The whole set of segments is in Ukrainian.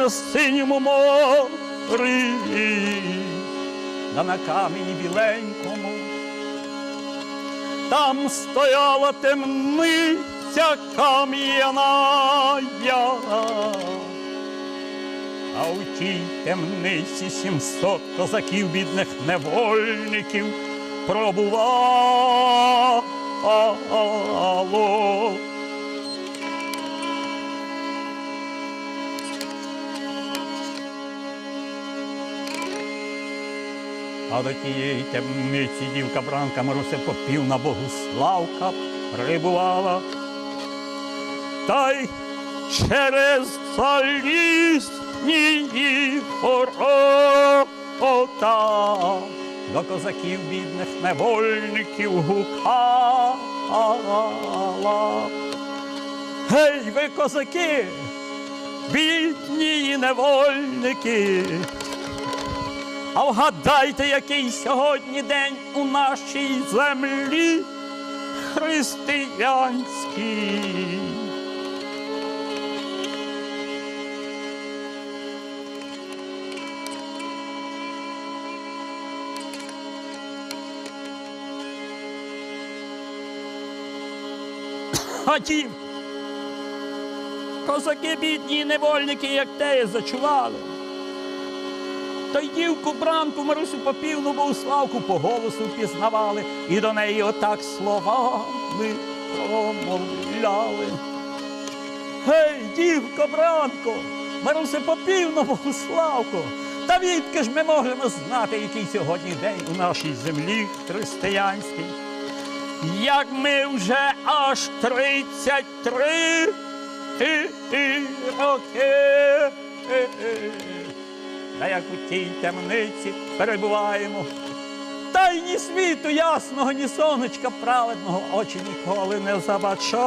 на синьому морі, да на камені біленькому. Там стояла темниця кам'яна. А у тій темниці сімсот козаків бідних невольників пробувало. А до тієї темниці дівка бранка Маруся Попівна Богуславка прибувала. Та й через залізні ворота до козаків бідних невольників гукала. Гей, ви козаки, бідні невольники, а вгадайте, який сьогодні день у нашій землі християнській. Ті козаки бідні невольники, як те, зачували. Та й дівку бранку Марусю Попівну Богуславку по голосу впізнавали і до неї отак словами промовляли. Гей, дівко, бранко, Маруся Попівну Богуславко, та відки ж ми можемо знати, який сьогодні день у нашій землі християнській? Як ми вже аж тридцять три роки. Та як у тій темниці перебуваємо. Та й ні світу ясного, ні сонечка праведного очі ніколи не забачали.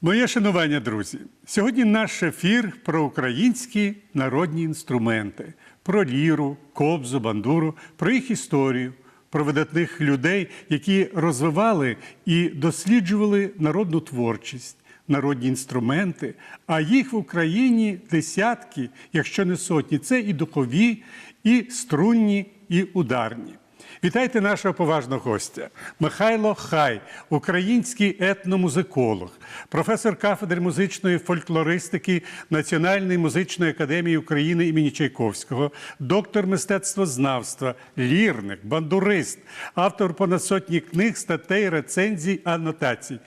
Моє шанування, друзі. Сьогодні наш ефір про українські народні інструменти, про ліру, кобзу, бандуру, про їх історію, про видатних людей, які розвивали і досліджували народну творчість, народні інструменти. А їх в Україні десятки, якщо не сотні. Це і духові, і струнні, і ударні. Вітайте нашого поважного гостя Михайло Хай, український етномузиколог, професор кафедри музичної фольклористики Національної музичної академії України імені Чайковського, доктор мистецтвознавства, лірник, бандурист, автор понад сотні книг, статей, рецензій, анотацій.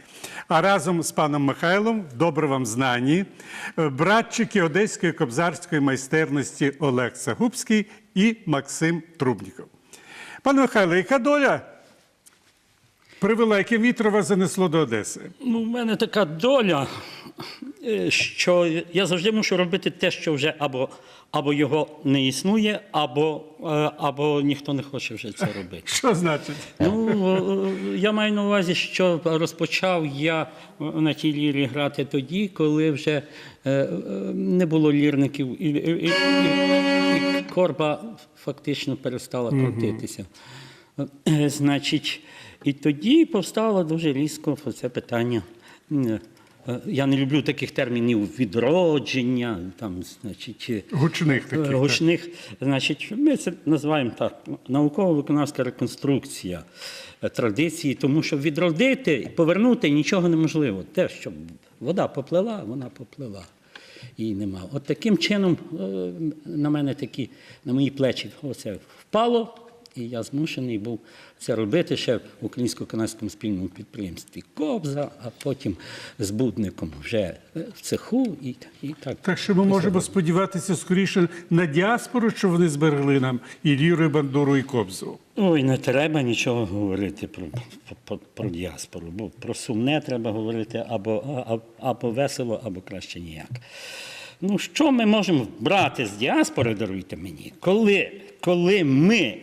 А разом з паном Михайлом, добре вам знані, е, братчики Одеської кобзарської майстерності Олег Сагубський і Максим Трубніков. Пане Михайло, яка доля привела, яке вітро вас занесло до Одеси? Ну, в мене така доля, е, що я завжди мушу робити те, що вже або, або його не існує, або, е, або ніхто не хоче вже це робити. Що значить? Ну, е, я маю на увазі, що розпочав я на тій лірі грати тоді, коли вже не було лірників, і корба фактично перестала крутитися. Е, Значить, і тоді повстало дуже різко це питання. Е, Я не люблю таких термінів відродження, там, значить, е, Гучних таких. так. гучних. Значить, ми це називаємо так науково-виконавська реконструкція традиції, тому що відродити повернути нічого неможливо. Те, що вода поплила, вона поплила. Її нема. От таким чином е, на мене такі, на мої плечі оце впало, і я змушений був це робити ще в українсько-канадському спільному підприємстві Кобза, а потім з будником вже в цеху і, і так. Так що ми можемо сподіватися скоріше на діаспору, що вони зберегли нам і ліру, і бандуру, і кобзу. Ой, не треба нічого говорити про, про, про діаспору, бо про сумне треба говорити або, а- або весело, або краще ніяк. Ну, що ми можемо брати з діаспори, даруйте мені, коли, коли ми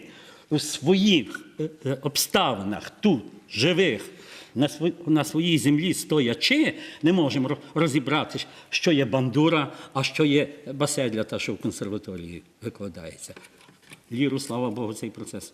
у своїх е, е, обставинах тут, живих, на, сво- на своїй землі стоячи, не можемо розібрати, що є бандура, а що є баседля, та що в консерваторії викладається. Ліру, слава Богу, цей процес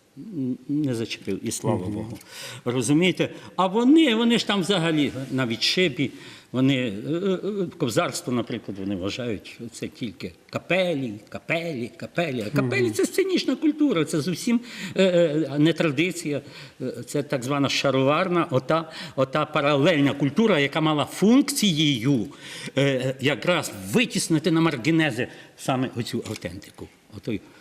не зачепив, і слава Богу. Розумієте? А вони, вони ж там взагалі на відшибі, вони е, е, кобзарство, наприклад, вони вважають, що це тільки капелі, капелі, капелі. А капелі це сценічна культура, це зовсім е, е, не традиція, е, це так звана шароварна, ота, ота паралельна культура, яка мала функцією е, якраз витіснити на маргінези саме оцю автентику. Отой, е,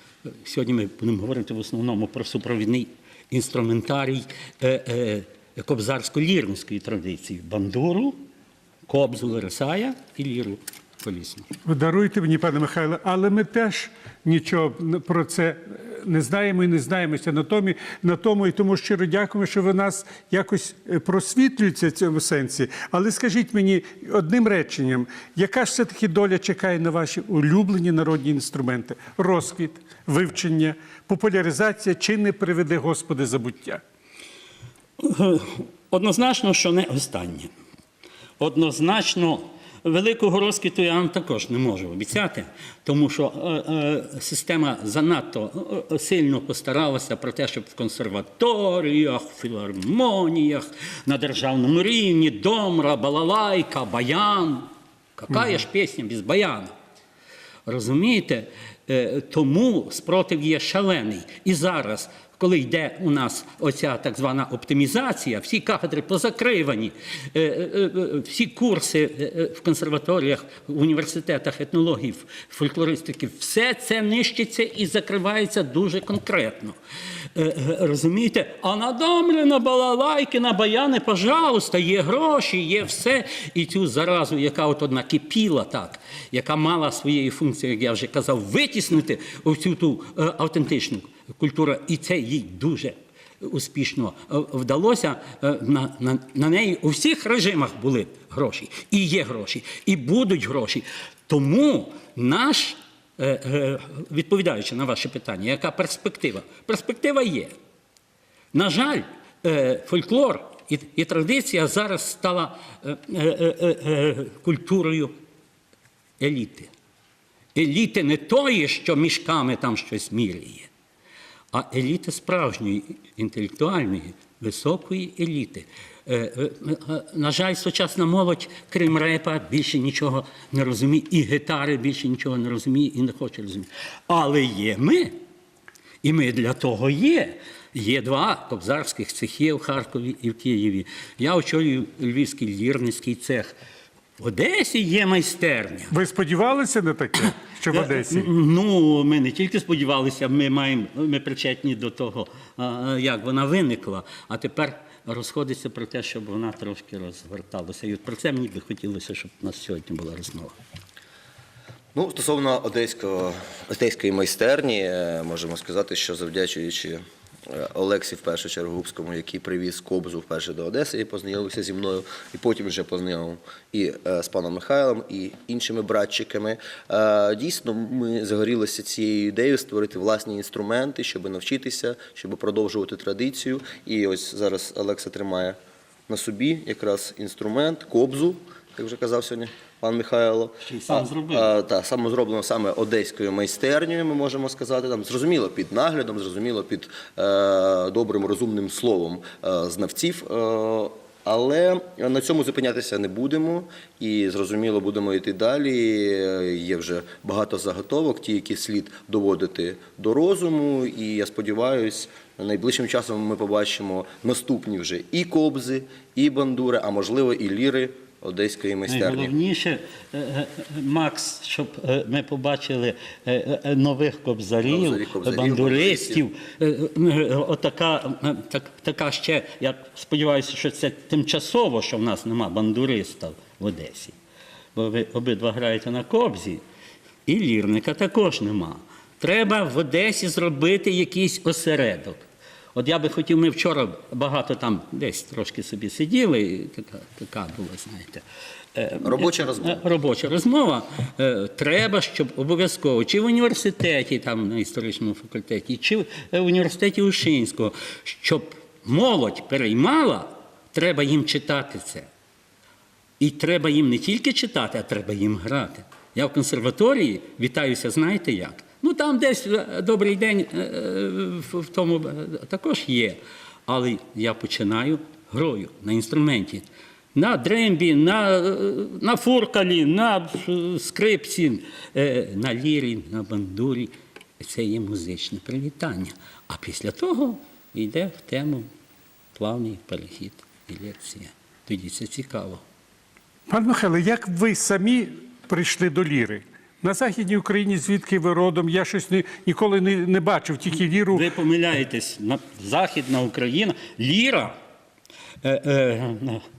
сьогодні ми будемо говорити в основному про супровідний інструментарій е, е, кобзарсько-лірницької традиції. Бандуру, кобзу лересая і ліру колісну. Ви даруйте мені, пане Михайло, але ми теж нічого про це не знаємо і не знаємося на тому, на тому і тому щиро дякуємо, що ви нас якось е, просвітлюєте в цьому сенсі. Але скажіть мені одним реченням, яка ж все-таки доля чекає на ваші улюблені народні інструменти? Розквіт, вивчення, популяризація чи не приведе Господи забуття? Однозначно, що не останнє. Однозначно, великого розквіту я вам також не можу обіцяти, тому що е, е, система занадто е, сильно постаралася про те, щоб в консерваторіях, філармоніях, на державному рівні, домра, балалайка, баян. Какая ж пісня без баяна? Розумієте? Тому спротив є шалений. І зараз, коли йде у нас оця так звана оптимізація, всі кафедри позакривані, е, е, е, всі курси в консерваторіях, в університетах етнології, фольклористики, все це нищиться і закривається дуже конкретно. Розумієте? А на домри, на балалайки, на баяни, пожалуйста, є гроші, є все. І цю заразу, яка от одна кипіла так, яка мала своєю функцією, як я вже казав, витіснити всю ту автентичну культуру, і це їй дуже успішно е, вдалося. Е, На, на, на неї у всіх режимах були гроші, і є гроші, і будуть гроші. Тому наш, е, відповідаючи на ваше питання, яка перспектива? Перспектива є. На жаль, фольклор і, традиція зараз стала культурою еліти. Еліти не тої, що мішками там щось міряє, а еліти справжньої, інтелектуальної, високої еліти. Е, е, е, На жаль, сучасна молодь, крім репа, більше нічого не розуміє, і гітари більше нічого не розуміє і не хоче розуміти. Але є ми. І ми для того є. Є два кобзарських цехи в Харкові і в Києві. Я очолюю Львівський лірницький цех. В Одесі є майстерня. Ви сподівалися на таке, що в Одесі? Ну, ми не тільки сподівалися, ми маємо, ми причетні до того, як вона виникла, а тепер розходиться про те, щоб вона трошки розверталася. І от про це мені би хотілося, щоб у нас сьогодні була розмова. Ну, стосовно одеського, одеської майстерні, е, можемо сказати, що завдячуючи Олексі в першу чергу Губському, який привіз кобзу вперше до Одеси і познайомився зі мною, і потім вже познайомив і е, з паном Михайлом, і іншими братчиками. Е, Дійсно, ми загорілися цією ідеєю створити власні інструменти, щоб навчитися, щоб продовжувати традицію. І ось зараз Олекса тримає на собі якраз інструмент, кобзу, як вже казав сьогодні пан Михайло. Ще й сам зробив. так, саме зроблено саме одеською майстернею, ми можемо сказати. Там зрозуміло під наглядом, зрозуміло під е, добрим розумним словом е, знавців. Е, але на цьому зупинятися не будемо і зрозуміло будемо йти далі. Є вже багато заготовок, ті, які слід доводити до розуму. І я сподіваюся, найближчим часом ми побачимо наступні вже і кобзи, і бандури, а можливо і ліри одеської майстерні. Найголовніше, е, е, Макс, щоб е, ми побачили е, е, нових кобзарів, Кобзарів, кобзарів, бандуристів. Е, е, Отака е, так, така ще, я сподіваюся, що це тимчасово, що в нас нема бандуриста в Одесі. Бо ви обидва граєте на кобзі, і лірника також нема. Треба в Одесі зробити якийсь осередок. От я би хотів, ми вчора багато там десь трошки собі сиділи, і така, така була, знаєте. е, Робоча розмова. е, Робоча розмова. Е, Треба, щоб обов'язково, чи в університеті, там на історичному факультеті, чи в університеті Ушинського, щоб молодь переймала, треба їм читати це. І треба їм не тільки читати, а треба їм грати. Я в консерваторії вітаюся, знаєте як? Ну там десь е, добрий день е, е, в тому також є. Але я починаю грою на інструменті. На дрембі, на, на фуркалі, на скрипці, на лірі, на бандурі. Це є музичне привітання. А після того йде в тему плавний перехід і лекція. Тоді це цікаво. Пан Михайло, як ви самі прийшли до ліри? На Західній Україні, звідки ви родом, я щось не, ніколи не, не бачив, тільки ліру. Ви помиляєтесь, на Західна Україна, ліра, е, е,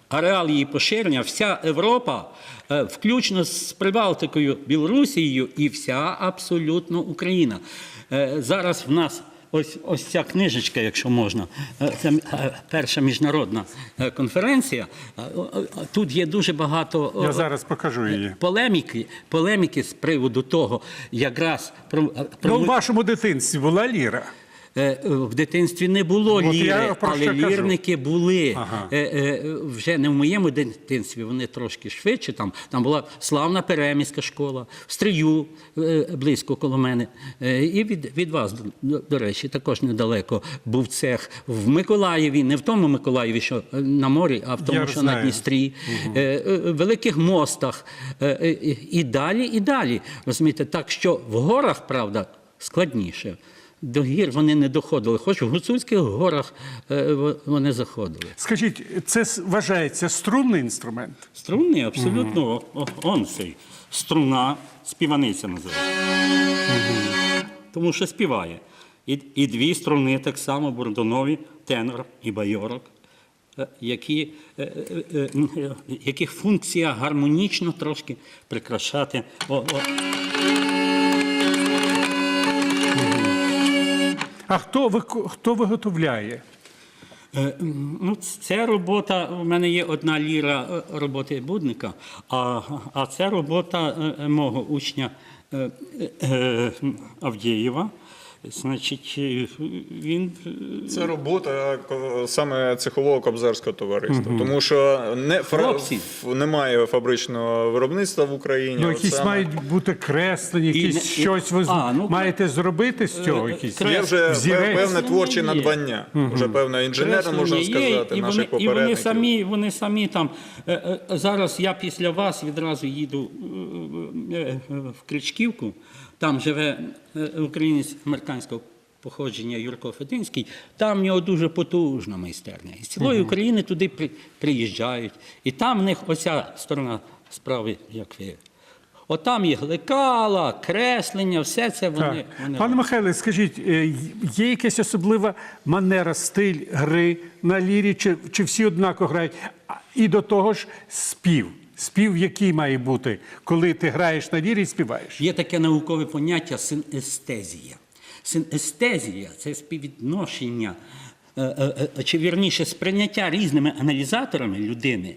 ареал її поширення, вся Європа, е, включно з Прибалтикою, Білорусією і вся абсолютно Україна. Е, зараз в нас. Ось, ось ця книжечка, якщо можна, е, це е, перша міжнародна е, конференція. Тут є дуже багато Я зараз покажу її. полеміки, полеміки з приводу того, якраз про, про Ну, в вашому дитинстві була ліра. Е, В дитинстві не було От ліри, але що кажу. лірники були. Ага. Е, е, Вже не в моєму дитинстві, вони трошки швидше. Там, там була славна переміська школа, в Стрию е, близько коло мене. Е, І від, від вас, до, до речі, також недалеко був цех в Миколаєві, не в тому Миколаєві, що е, на морі, а в тому, Я що знаю. на Дністрі, е, е, великих мостах е, е, і далі, і далі. Розумієте, так що в горах, правда, складніше. До гір вони не доходили, хоч в гуцульських горах е, вони заходили. Скажіть, це вважається струнний інструмент? Струнний абсолютно о- он цей. Струна, співаниця називається. Тому що співає. І, і дві струни так само бурдонові, тенор і байорок, е, які, е, е, яких функція гармонічно трошки прикрашати. О, о, А хто, хто виготовляє? Е, Ну, це робота. У мене є одна ліра е, роботи будника, а, а це робота е, мого учня Авдєєва. Значить, е, він е, Це робота саме цехового кобзарського товариства, тому що не фра... Хлопці. немає фабричного виробництва в Україні. Ну, якісь саме- мають бути креслені, якісь і- щось ви А, ну, маєте зробити з цього? е, Якісь? Є вже Взірець. певне творче надбання, вже певне інженерне, можна Креслення є, сказати, і наших вони, і вони самі, вони самі там. е, е, Зараз я після вас відразу їду е, е, в Кричківку. Там живе е, українець американського походження Юрко Фединський. Там в нього дуже потужна майстерня. І з цілої України туди при- приїжджають. І там в них оця сторона справи, як ви. Отам є лекала, креслення, все це вони. Вони Пане Михайле, скажіть, е, є якась особлива манера, стиль гри на лірі, чи, чи всі однаково грають? І до того ж спів. Спів який має бути, коли ти граєш на лірі і співаєш? Є таке наукове поняття синестезія. Синестезія це співвідношення, е, е, е, чи вірніше сприйняття різними аналізаторами людини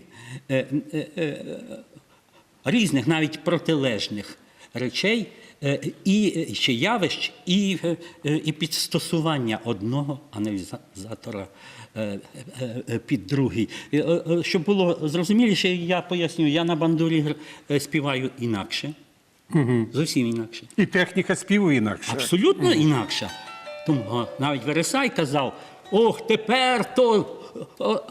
різних, навіть протилежних речей і ще явищ, і, і підстосування одного аналізатора під другий. Е, е, е, Щоб було зрозуміліше, я поясню, я на бандурі співаю інакше. Зовсім інакше. І техніка співу інакша. Абсолютно інакша. Тому навіть Вересай казав: ох, тепер то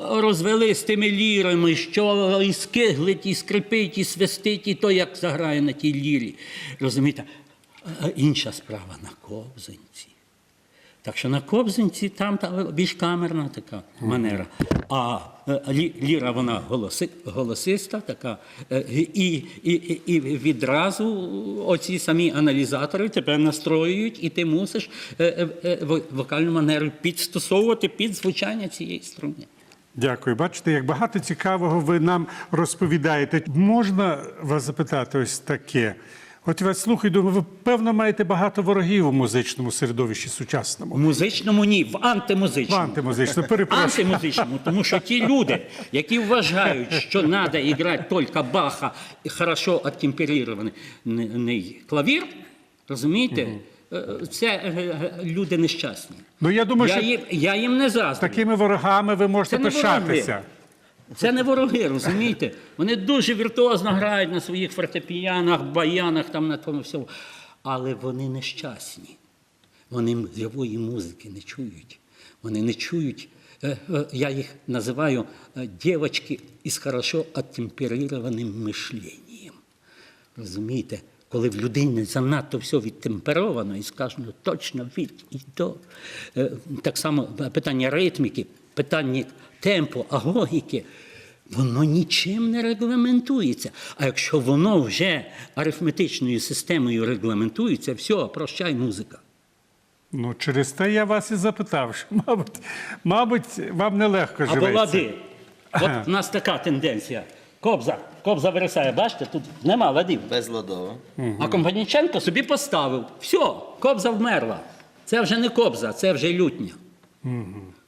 розвели з тими лірами, що і скиглить, і скрипить, і свистить, і то як заграє на тій лірі. Розумієте? Інша справа на кобзанці. Так що на кобзанці там та більш камерна така манера. А е, ліра вона голоси, голосиста, така, е, і, і, і, відразу оці самі аналізатори тебе настроюють, і ти мусиш е, во- вокальну манеру підстосовувати під звучання цієї струни. Дякую. Бачите, як багато цікавого ви нам розповідаєте. Можна вас запитати ось таке? От я слухаю, думаю, ви певно маєте багато ворогів у музичному середовищі В сучасному. музичному ні, в антимузичному. В антимузичному, перепрошую. Антимузичному, тому що ті люди, які вважають, що треба грати тільки Баха і хорошо оттемперірований клавір, розумієте, е, це е, е, люди нещасні. Ну я думаю, Я що їм, я їм не заздрю. такими ворогами ви можете Це пишатися. Це не вороги, розумієте? Вони дуже віртуозно грають на своїх фортепіянах, баянах, там на тому всьому. але вони нещасні. Вони живої музики не чують. Вони не чують. е, е, Я їх називаю е, дівчатки із хорошо оттемперированим мишленням. Розумієте, коли в людині занадто все відтемперовано і сказано точно від і до. Так само питання ритміки, питання темпу, агогіки, воно нічим не регламентується. А якщо воно вже арифметичною системою регламентується, все, прощай музика. Ну, через те я вас і запитав, що, мабуть, мабуть вам нелегко Або живеться. лади. От в нас така тенденція. Кобза, кобза вирисає, бачите, тут нема ладів. Безладово. А Компаніченко собі поставив. Все, кобза вмерла. Це вже не кобза, це вже лютня.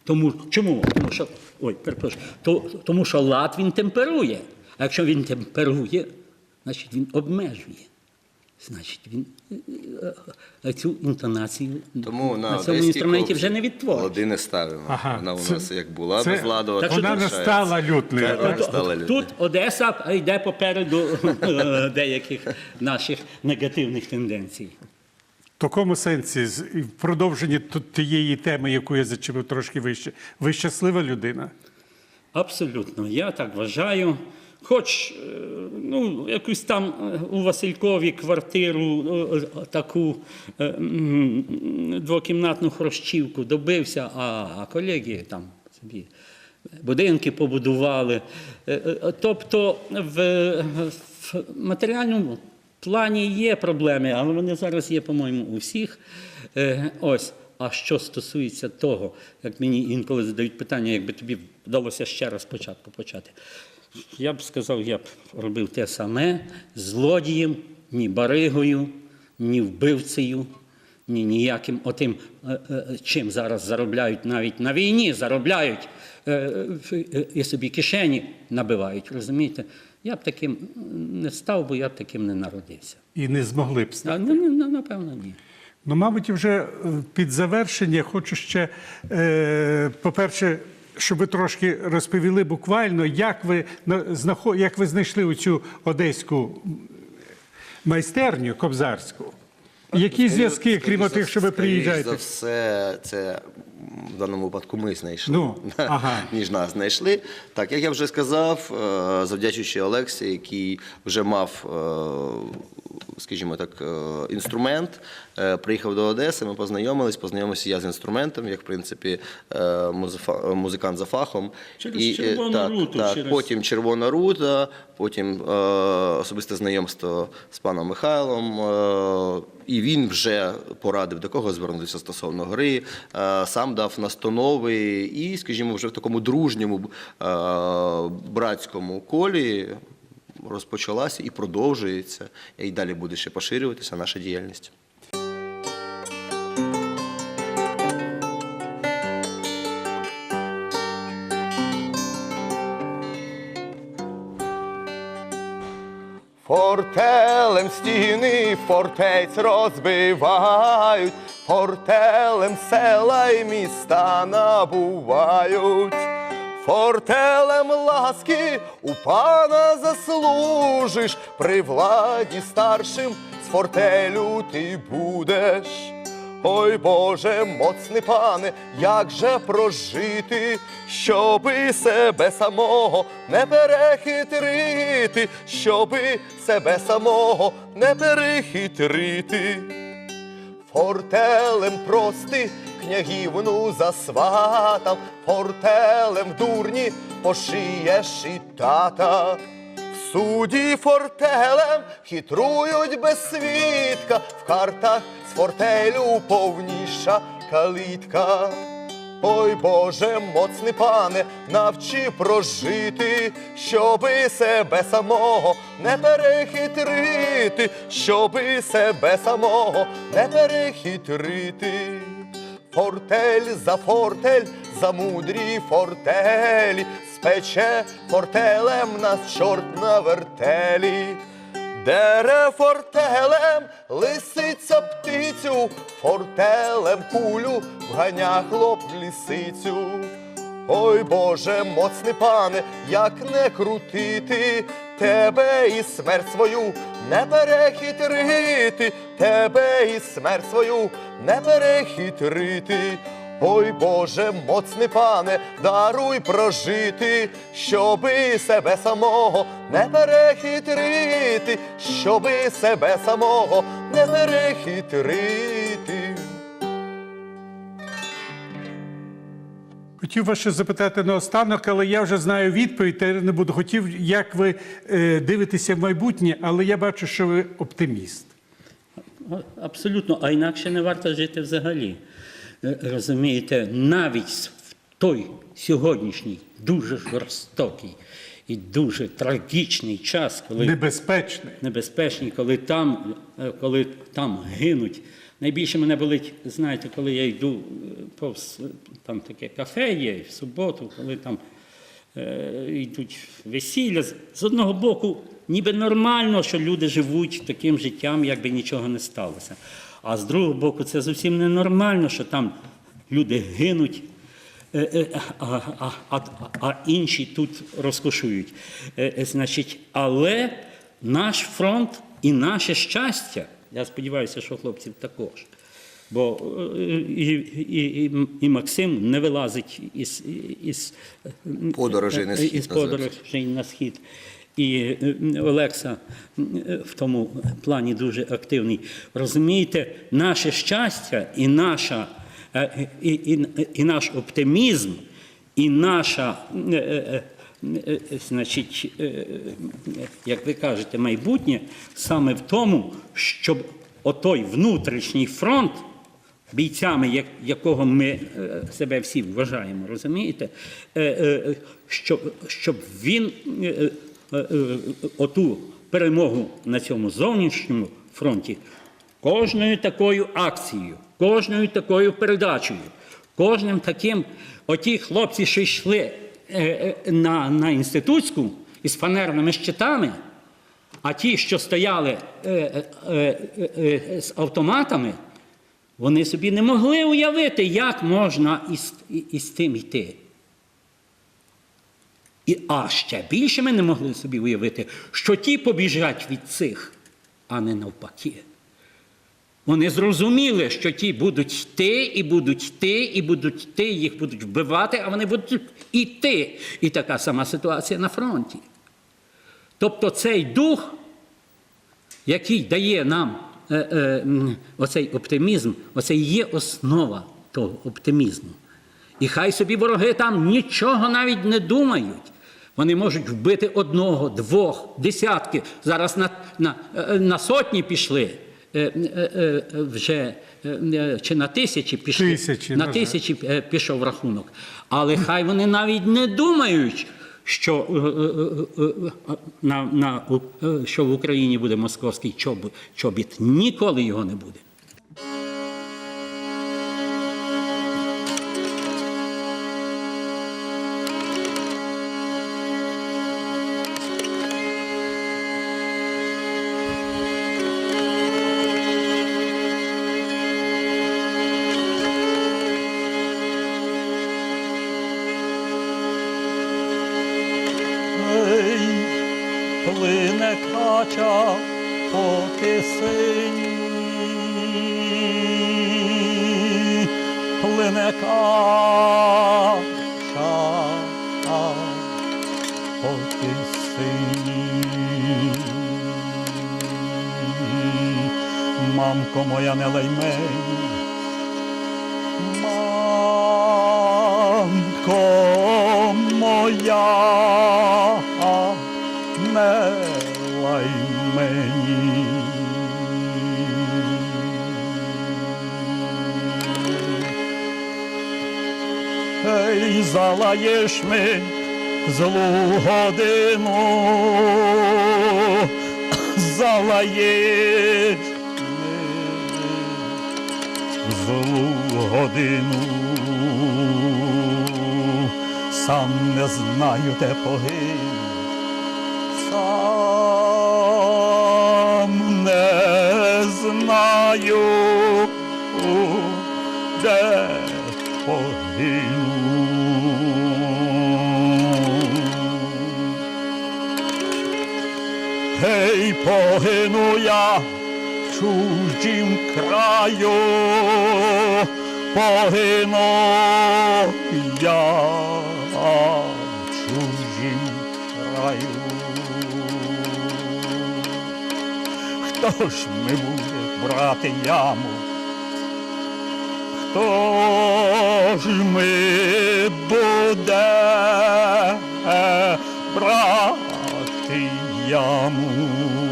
Тому чому? Тому що, ой, перепрошую, то, тому що лад він темперує. А якщо він темперує, значить він обмежує. Значить, він е, е, цю інтонацію Тому на, на цьому інструменті вже не відтворить. Лади не ставимо. Ага, Вона у це- нас як була це- безладова, Так так Вона не стала лютною. Так? так, лютною. Тут Одеса йде попереду е, деяких наших негативних тенденцій. Такому сенсі, в продовженні тієї теми, яку я зачепив трошки вище, ви щаслива людина? Абсолютно, я так вважаю. Хоч е, ну, якусь там е, у Василькові квартиру е, таку двокімнатну хрущівку добився, а, колеги там собі будинки побудували. Тобто в, в матеріальному плані є проблеми, але вони зараз є, по-моєму, у всіх. Е, Ось. А що стосується того, як мені інколи задають питання, якби тобі вдалося ще раз спочатку почати, я б сказав, я б робив те саме злодієм, ні баригою, ні вбивцею, ні ніяким отим, е, е, чим зараз заробляють навіть на війні, заробляють і собі кишені набивають, розумієте? Я б таким не став, бо я б таким не народився. І не змогли б стати. А, ну, ну, напевно, ні. Ну, мабуть, вже е, під завершення хочу ще, е, по-перше, щоб ви трошки розповіли буквально, як ви, як ви знайшли оцю одеську майстерню кобзарську. Які зв'язки, крім тих, що ви приїжджаєте? За все, це в даному випадку ми знайшли, Ну, ага. ніж нас знайшли. Так, як я вже сказав, е, завдячуючи Олексі, який вже мав, е, скажімо так, е, інструмент, приїхав до Одеси, ми познайомились, познайомився я з інструментом, як в принципі музикант за фахом. Через е, Червону так, Руту, так, через- Потім Червона рута, потім особисте знайомство з паном Михайлом. І він вже порадив, до кого звернутися стосовно гри, е, сам дав настанови, і, скажімо, вже в такому дружньому е, братському колі розпочалася і продовжується, і далі буде ще поширюватися наша діяльність. Фортелем стіни фортець розбивають, фортелем села й міста набувають, фортелем ласки у пана заслужиш, при владі старшим з фортелю ти будеш. Ой Боже, моцний пане, як же прожити, щоби себе самого не перехитрити, щоби себе самого не перехитрити. Фортелем прости княгівну засватав, фортелем в дурні пошиєш і тата. В суді фортелем хитрують без свідка, в картах з фортелю повніша калітка. Ой Боже, моцний пане, навчи прожити, щоби себе самого не перехитрити, щоби себе самого не перехитрити. Фортель за фортель, за мудрі фортелі, спече фортелем нас чорт на вертелі. Дере фортелем, лисиця птицю, фортелем кулю вганя хлоп в лісицю. Ой Боже, моцний пане, як не крутити, тебе і смерть свою не перехитрити, тебе і смерть свою не перехитрити. Ой Боже, моцний пане, даруй прожити, щоби себе самого не перехитрити, щоби себе самого не перехитрити. Хотів вас ще запитати наостанок, але я вже знаю відповідь, та не буду. Хотів, як ви е, дивитеся в майбутнє, але я бачу, що ви оптиміст. Абсолютно, а інакше не варто жити взагалі. Е, Розумієте, навіть в той сьогоднішній дуже жорстокий і дуже трагічний час, коли Небезпечний. небезпечні, коли там, е, коли там гинуть. Найбільше мене болить, знаєте, коли я йду е, повз там таке кафе є в суботу, коли там е, йдуть весілля. З одного боку, ніби нормально, що люди живуть таким життям, якби нічого не сталося. А з другого боку, це зовсім ненормально, що там люди гинуть. Е, е, А, а, а, а інші тут розкошують. Е, Значить, але наш фронт і наше щастя, я сподіваюся, що хлопців також. Бо і, і, і, і Максим не вилазить із, із, Подорожей на схід, із подорожей на схід. І е, Олекса е, в тому плані дуже активний. Розумієте, наше щастя і наша е, і, і, і наш оптимізм, і наша, значить, як ви кажете, майбутнє саме в тому, щоб отой внутрішній фронт, бійцями, якого ми себе всі вважаємо, розумієте, щоб, щоб він оту перемогу на цьому зовнішньому фронті кожною такою акцією, кожною такою передачею, кожним таким, оті хлопці, що йшли е, е, на, на інститутську із фанерними щитами, а ті, що стояли е, е, е, е, з автоматами, вони собі не могли уявити, як можна із, із тим йти. І, а ще більше ми не могли собі уявити, що ті побіжать від цих, а не навпаки. Вони зрозуміли, що ті будуть йти, і будуть йти, і будуть йти, їх будуть вбивати, а вони будуть іти. І така сама ситуація на фронті. Тобто цей дух, який дає нам е, е, оцей оптимізм, оце є основа того оптимізму. І хай собі вороги там нічого навіть не думають. Вони можуть вбити одного, двох, десятки. Зараз на, на, е, на сотні пішли. е, е, Вже чи на тисячі пішли, Тисячі, на тисячі пішов рахунок. Але хай вони навіть не думають, що, на, на, що в Україні буде московський чобіт. Ніколи його не буде. Мамко моя не лай мені, Мамко моя, не лай. Ей, залаєш ми злу годину, залаєш злу годину, сам не знаю, де погину, сам не знаю, де погину. Гей, погину я краю, погину я в чужім краю. Хто ж ми буде брати яму? Хто ж ми буде брати яму?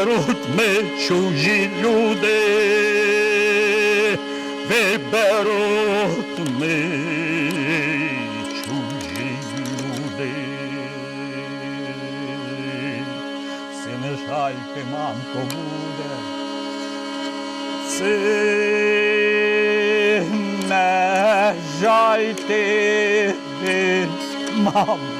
Виберуть ми чужі люди, виберуть ми чужі люди. Сине жальки, мамко, буде. Сине жальки, мамко,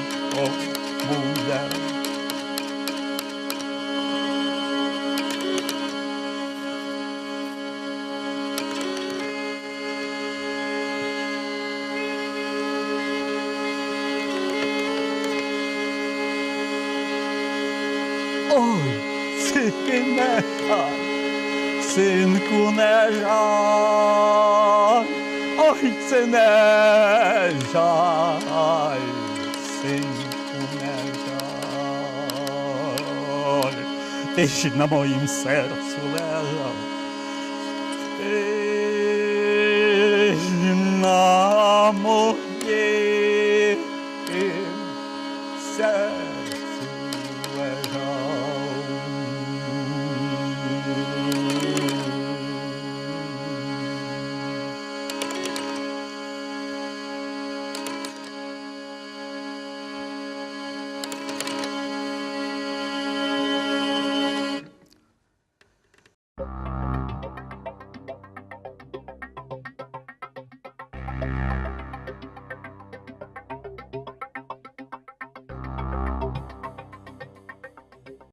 жаль, синку не жаль, ой, це не жаль, синку не жаль, ти ж на моїм серцю лежав, ти ж на моїм